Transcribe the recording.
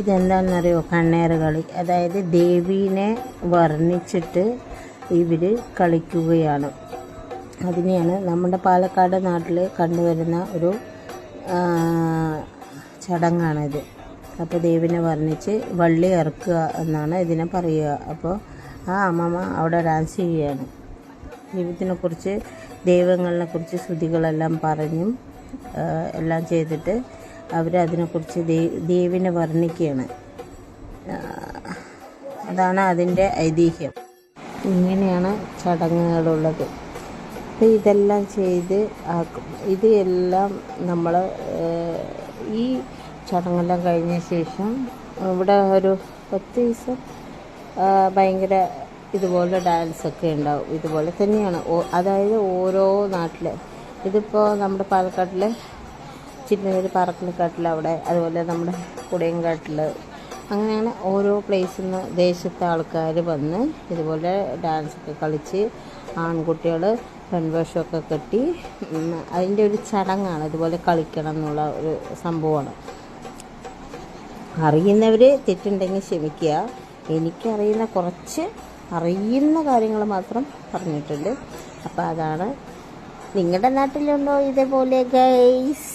ഇതെന്താണെന്നറിയോ? കണ്ണേറുകളി. അതായത് ദേവീനെ വർണിച്ചിട്ട് ഇവർ കളിക്കുകയാണ്. അതിനെയാണ് നമ്മുടെ പാലക്കാട് നാട്ടിൽ കണ്ടുവരുന്ന ഒരു ചടങ്ങാണിത്. അപ്പോൾ ദേവിനെ വർണിച്ച് വള്ളി ഇറക്കുക എന്നാണ് ഇതിനെ പറയുക. അപ്പോൾ ആ അമ്മമ്മ അവിടെ ഡാൻസ് ചെയ്യുകയാണ്. ദൈവത്തിനെക്കുറിച്ച് ദൈവങ്ങളെ കുറിച്ച് ശ്രുതികളെല്ലാം പറഞ്ഞും എല്ലാം ചെയ്തിട്ട് ദേ- ദേവിനെ വർണിക്കുകയാണ്. അതാണ് അതിന്റെ ഐതിഹ്യം. ഇങ്ങനെയാണ് ചടങ്ങുകളുള്ളത്. അപ്പോൾ ഇതെല്ലാം ചെയ്ത് ഇത് എല്ലാം നമ്മൾ ഈ ചടങ്ങെല്ലാം കഴിഞ്ഞ ശേഷം ഇവിടെ ഒരു പത്ത് ദിവസം ഭയങ്കര ഇതുപോലെ ഡാൻസൊക്കെ ഉണ്ടാവും. ഇതുപോലെ തന്നെയാണ്. അതായത് ഓരോ നാട്ടിൽ ഇതിപ്പോൾ നമ്മുടെ പാലക്കാട്ടിലെ ചിന്നൂർ പാറക്കൽക്കാട്ടിൽ അവിടെ അതുപോലെ നമ്മുടെ കുടയൻകാട്ടിൽ അങ്ങനെയാണ് ഓരോ പ്ലേസിൽ നിന്ന് ദേശത്തെ ആൾക്കാർ വന്ന് ഇതുപോലെ ഡാൻസൊക്കെ കളിച്ച് ആൺകുട്ടികൾ പെൺവേഷമൊക്കെ കെട്ടി അതിന്റെ ഒരു ചടങ്ങാണ്. ഇതുപോലെ കളിക്കണം എന്നുള്ള ഒരു സംഭവമാണ്. അറിയുന്നവർ തെറ്റുണ്ടെങ്കിൽ ക്ഷമിക്കുക. എനിക്കറിയുന്ന കുറച്ച് അറിയുന്ന കാര്യങ്ങൾ മാത്രം പറഞ്ഞിട്ടുണ്ട്. അപ്പോൾ അതാണ് നിങ്ങളുടെ നാട്ടിലുണ്ടോ ഇതേപോലെ ഗൈസ്